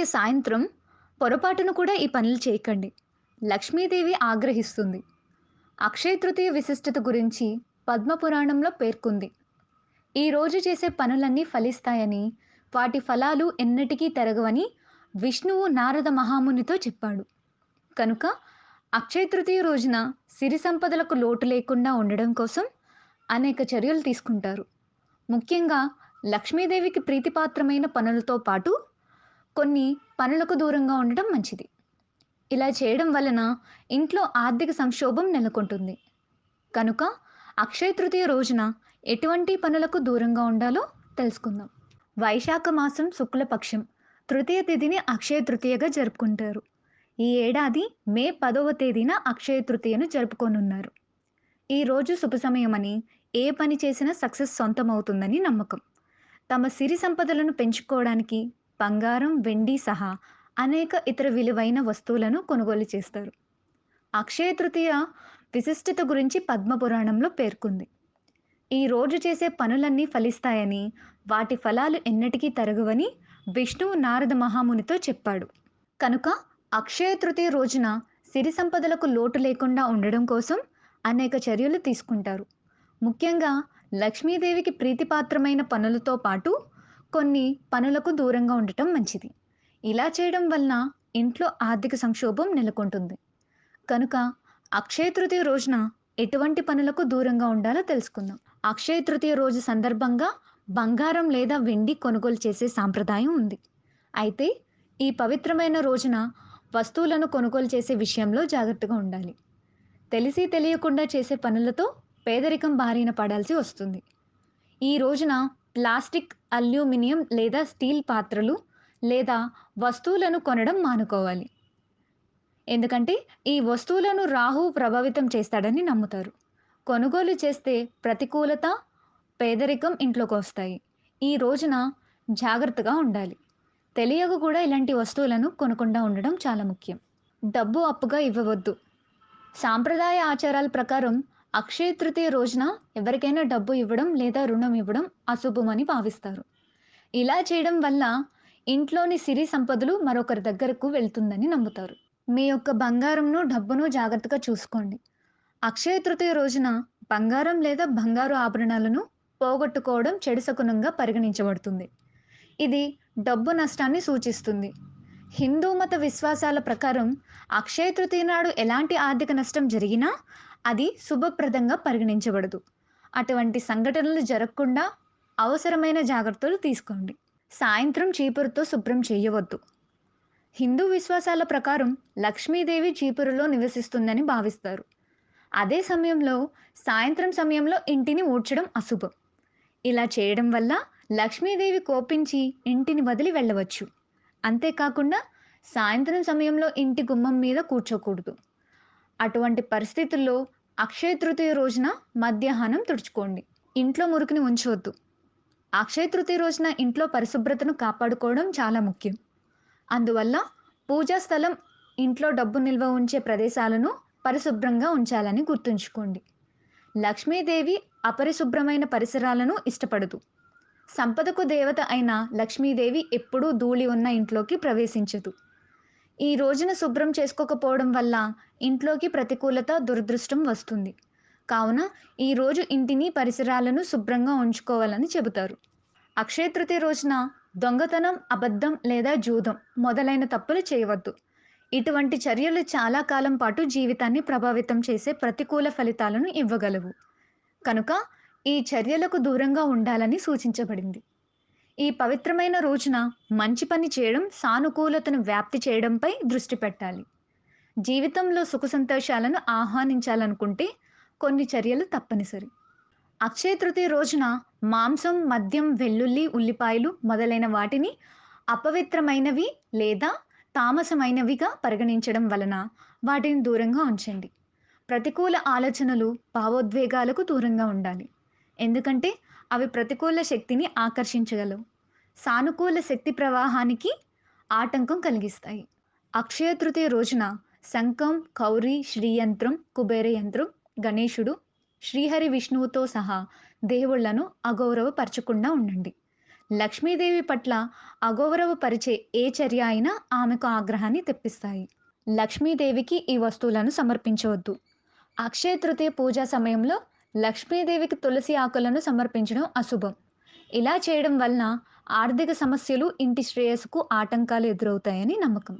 తృతీయ సాయంత్రం పొరపాటును కూడా ఈ పనులు చేయకండి. లక్ష్మీదేవి ఆగ్రహిస్తుంది. అక్షయ తృతీయ విశిష్టత గురించి పద్మపురాణంలో పేర్కొంది. ఈ రోజు చేసే పనులన్నీ ఫలిస్తాయని వాటి ఫలాలు ఎన్నటికీ తెరగవని విష్ణువు నారద మహామునితో చెప్పాడు. కనుక అక్షయ తృతీయ రోజున సిరి సంపదలకు లోటు లేకుండా ఉండడం కోసం అనేక చర్యలు తీసుకుంటారు. ముఖ్యంగా లక్ష్మీదేవికి ప్రీతిపాత్రమైన పనులతో పాటు కొన్ని పనులకు దూరంగా ఉండటం మంచిది. ఇలా చేయడం వలన ఇంట్లో ఆర్థిక సంక్షోభం నెలకొంటుంది. కనుక అక్షయ తృతీయ రోజున ఎటువంటి పనులకు దూరంగా ఉండాలో తెలుసుకుందాం. వైశాఖ మాసం శుక్లపక్షం తృతీయ తిథిని అక్షయ తృతీయగా జరుపుకుంటారు. ఈ ఏడాది మే పదవ తేదీన అక్షయ తృతీయను జరుపుకోనున్నారు. ఈ రోజు శుభ సమయమని ఏ పని చేసినా సక్సెస్ సొంతమవుతుందని నమ్మకం. తమ సిరి సంపదలను పెంచుకోవడానికి బంగారం వెండి సహా అనేక ఇతర విలువైన వస్తువులను కొనుగోలు చేస్తారు. అక్షయ తృతీయ విశిష్టత గురించి పద్మపురాణంలో పేర్కొంది. ఈ రోజు చేసే పనులన్నీ ఫలిస్తాయని వాటి ఫలాలు ఎన్నటికీ తరగవని విష్ణువు నారద మహామునితో చెప్పాడు. కనుక అక్షయ తృతీయ రోజున సిరి సంపదలకు లోటు లేకుండా ఉండడం కోసం అనేక చర్యలు తీసుకుంటారు. ముఖ్యంగా లక్ష్మీదేవికి ప్రీతిపాత్రమైన పనులతో పాటు కొన్ని పనులకు దూరంగా ఉండటం మంచిది. ఇలా చేయడం వలన ఇంట్లో ఆర్థిక సంక్షోభం నెలకొంటుంది. కనుక అక్షయ తృతీయ రోజున ఎటువంటి పనులకు దూరంగా ఉండాలో తెలుసుకుందాం. అక్షయ తృతీయ రోజు సందర్భంగా బంగారం లేదా వెండి కొనుగోలు చేసే సాంప్రదాయం ఉంది. అయితే ఈ పవిత్రమైన రోజున వస్తువులను కొనుగోలు చేసే విషయంలో జాగ్రత్తగా ఉండాలి. తెలిసి తెలియకుండా చేసే పనులతో పేదరికం బారిన పడాల్సి వస్తుంది. ఈ రోజున ప్లాస్టిక్ అల్యూమినియం లేదా స్టీల్ పాత్రలు లేదా వస్తువులను కొనడం మానుకోవాలి. ఎందుకంటే ఈ వస్తువులను రాహు ప్రభావితం చేస్తాడని నమ్ముతారు. కొనుగోలు చేస్తే ప్రతికూలత పేదరికం ఇంట్లోకి వస్తాయి. ఈ రోజున జాగ్రత్తగా ఉండాలి. తెలియక కూడా ఇలాంటి వస్తువులను కొనకుండా ఉండడం చాలా ముఖ్యం. డబ్బు అప్పుగా ఇవ్వవద్దు. సాంప్రదాయ ఆచారాల ప్రకారం అక్షయ తృతీయ రోజున ఎవరికైనా డబ్బు ఇవ్వడం లేదా రుణం ఇవ్వడం అశుభమని భావిస్తారు. ఇలా చేయడం వల్ల ఇంట్లోని సిరి సంపదలు మరొకరి దగ్గరకు వెళ్తుందని నమ్ముతారు. మీ యొక్క బంగారంను డబ్బును జాగ్రత్తగా చూసుకోండి. అక్షయ తృతీయ రోజున బంగారం లేదా బంగారు ఆభరణాలను పోగొట్టుకోవడం చెడు శకునంగా పరిగణించబడుతుంది. ఇది డబ్బు నష్టాన్ని సూచిస్తుంది. హిందూ మత విశ్వాసాల ప్రకారం అక్షయ తృతీయ నాడు ఎలాంటి ఆర్థిక నష్టం జరిగినా అది శుభప్రదంగా పరిగణించబడదు. అటువంటి సంఘటనలు జరగకుండా అవసరమైన జాగ్రత్తలు తీసుకోండి. సాయంత్రం చీపురుతో శుభ్రం చేయవద్దు. హిందూ విశ్వాసాల ప్రకారం లక్ష్మీదేవి చీపురులో నివసిస్తుందని భావిస్తారు. అదే సమయంలో సాయంత్రం సమయంలో ఇంటిని ఊడ్చడం అశుభం. ఇలా చేయడం వల్ల లక్ష్మీదేవి కోపించి ఇంటిని వదిలి వెళ్ళవచ్చు. అంతేకాకుండా సాయంత్రం సమయంలో ఇంటి గుమ్మం మీద కూర్చోకూడదు. అటువంటి పరిస్థితుల్లో అక్షయ తృతీయ రోజున మధ్యాహ్నం తుడుచుకోండి. ఇంట్లో మురికిని ఉంచవద్దు అక్షయ తృతీయ రోజున ఇంట్లో పరిశుభ్రతను కాపాడుకోవడం చాలా ముఖ్యం. అందువల్ల పూజా స్థలం ఇంట్లో డబ్బు నిల్వ ఉంచే ప్రదేశాలను పరిశుభ్రంగా ఉంచాలని గుర్తుంచుకోండి. లక్ష్మీదేవి అపరిశుభ్రమైన పరిసరాలను ఇష్టపడదు. సంపదకు దేవత అయిన లక్ష్మీదేవి ఎప్పుడూ ధూళి ఉన్న ఇంట్లోకి ప్రవేశించదు. ఈ రోజున శుభ్రం చేసుకోకపోవడం వల్ల ఇంట్లోకి ప్రతికూలత దురదృష్టం వస్తుంది. కావున ఈ రోజు ఇంటిని పరిసరాలను శుభ్రంగా ఉంచుకోవాలని చెబుతారు. అక్షయ తృతీయ రోజున దొంగతనం అబద్ధం లేదా జూదం మొదలైన తప్పులు చేయవద్దు. ఇటువంటి చర్యలు చాలా కాలం పాటు జీవితాన్ని ప్రభావితం చేసే ప్రతికూల ఫలితాలను ఇవ్వగలవు. కనుక ఈ చర్యలకు దూరంగా ఉండాలని సూచించబడింది. ఈ పవిత్రమైన రోజున మంచి పని చేయడం సానుకూలతను వ్యాప్తి చేయడంపై దృష్టి పెట్టాలి. జీవితంలో సుఖ సంతోషాలను ఆహ్వానించాలనుకుంటే కొన్ని చర్యలు తప్పనిసరి. అక్షయ తృతీయ రోజున మాంసం మద్యం వెల్లుల్లి ఉల్లిపాయలు మొదలైన వాటిని అపవిత్రమైనవి లేదా తామసమైనవిగా పరిగణించడం వలన వాటిని దూరంగా ఉంచండి. ప్రతికూల ఆలోచనలు భావోద్వేగాలకు దూరంగా ఉండాలి. ఎందుకంటే అవి ప్రతికూల శక్తిని ఆకర్షించగలవు. సానుకూల శక్తి ప్రవాహానికి ఆటంకం కలిగిస్తాయి. అక్షయ తృతీయ రోజున శంఖం కౌరి శ్రీయంత్రం కుబేర యంత్రం గణేశుడు శ్రీహరి విష్ణువుతో సహా దేవుళ్ళను అగౌరవపరచకుండా ఉండండి. లక్ష్మీదేవి పట్ల అగౌరవపరిచే ఏ చర్య అయినా ఆమెకు ఆగ్రహాన్ని తెప్పిస్తాయి. లక్ష్మీదేవికి ఈ వస్తువులను సమర్పించవద్దు. అక్షయ తృతీయ పూజా సమయంలో లక్ష్మీదేవికి తులసి ఆకులను సమర్పించడం అశుభం. ఇలా చేయడం వలన ఆర్థిక సమస్యలు ఇంటి శ్రేయస్సుకు ఆటంకాలు ఎదురవుతాయని నమ్మకం.